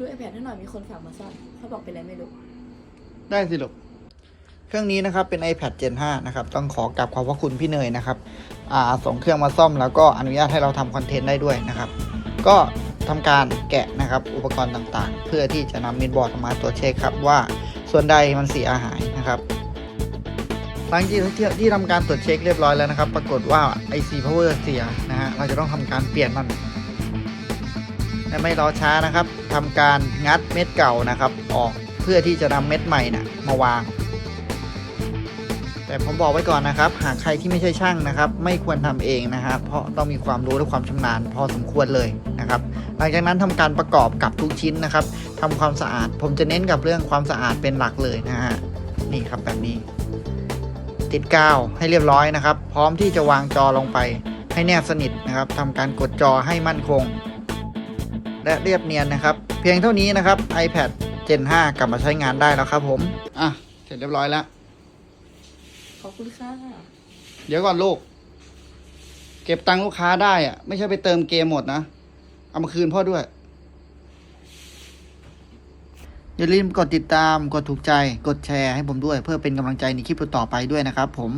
ดู iPad ให้หน่อยมีคนฝากมาซ่อมเขาบอกเป็นอะไรไม่รู้ ได้สิลูก เครื่องนี้นะครับเป็น iPad Gen 5 นะครับ ต้องขอกราบขอบพระคุณพี่เนยนะครับ อ่าส่งเครื่องมาซ่อมแล้วก็อนุญาตให้เราทำคอนเทนต์ได้ด้วยนะครับ ก็ทำการแกะนะครับอุปกรณ์ต่างๆ เพื่อที่จะนำมินบอร์ดออกมาตรวจเช็คครับว่าส่วนใดมันเสียหายนะครับหลังจากที่ที่ทำการตรวจเช็คเรียบร้อยแล้วนะครับ ปรากฏว่า IC power เสียนะฮะเราจะต้องทำการเปลี่ยนมัน และไม่รอช้านะครับทำการงัดเม็ดเก่านะครับ ออกเพื่อที่จะนำเม็ดใหม่นะมาวาง แต่ผมบอกไว้ก่อนนะครับ หากใครที่ไม่ใช่ช่างนะครับ ไม่ควรทำเองนะครับเพราะต้องมีความรู้และความชำนาญพอสมควรเลยนะครับ หลังจากนั้นทำการประกอบกับทุกชิ้นนะครับทำความสะอาด ผมจะเน้นกับเรื่องความสะอาดเป็นหลักเลยนะฮะนี่ครับแบบนี้ ติดกาวให้เรียบร้อยนะครับ พร้อมที่จะวางจอลงไปให้แนบสนิทนะครับทำการกดจอให้มั่นคง และเรียบเนียนนะครับ เพียงเท่านี้นะครับ iPad Gen 5 กลับมาใช้งานได้แล้วครับผม อะ เสร็จเรียบร้อยแล้ว ขอบคุณค่ะ เดี๋ยวก่อนลูก เก็บตังค์ลูกค้าได้อะไม่ใช่ไปเติมเกมหมดนะ เอามาคืนพ่อด้วย อย่าลืมกดติดตาม กดถูกใจ กดแชร์ให้ผมด้วย เพื่อเป็นกำลังใจในคลิปต่อๆไปด้วยนะครับผม